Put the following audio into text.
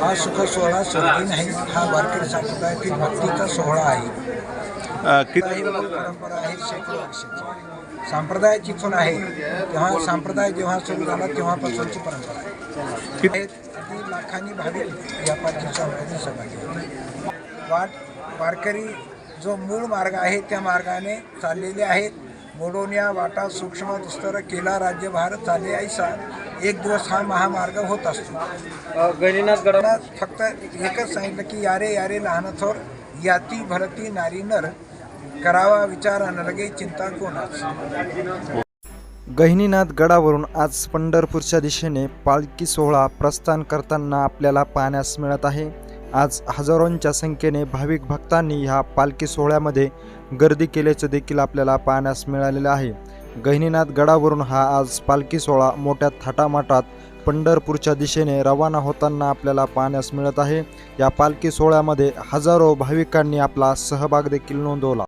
हा सुख सोहळा सर्गी नाही हा वारकरी संप्रदायातील भक्तीचा सोहळा आहे. परंपरा आहे शेकडो वर्षाची आहे. तेव्हा संप्रदाय जेव्हा सुरू झाला तेव्हापासूनची परंपरा आहे. किती लाखांनी भाविक या सोहळ्यात सहभागी होते वाट वारकरी जो मूळ मार्ग आहे त्या मार्गाने चाललेले आहेत. मोडोन्या वाटा सूक्ष्म दुस्तर केला राज्यभार चाले ऐसा एक दिवस हा महामार्ग होत असतो. गणिनाथ गड मला फक्त एकच सांगितलं की यारे यारे लहान थोर याती भरती नारी नर. करावा विचार अनरगे चिंता कोणाच? गहिनीनाथ गडावरून आज पंढरपूरच्या दिशेने पालखी सोहळा प्रस्थान करताना आपल्याला पाहण्यास मिळत आहे. आज हजारोंच्या संख्येने भाविक भक्तांनी ह्या पालखी सोहळ्यामध्ये गर्दी केल्याचं देखील आपल्याला पाहण्यास मिळालेलं आहे. गहिनीनाथ गडावरून हा आज पालखी सोहळा मोठ्या थाटामाटात पंढरपूरच्या दिशेने रवाना होताना आपल्याला पाहण्यास मिळत आहे. या पालखी सोहळ्यामध्ये हजारो भाविकांनी आपला सहभाग देखील नोंदवला.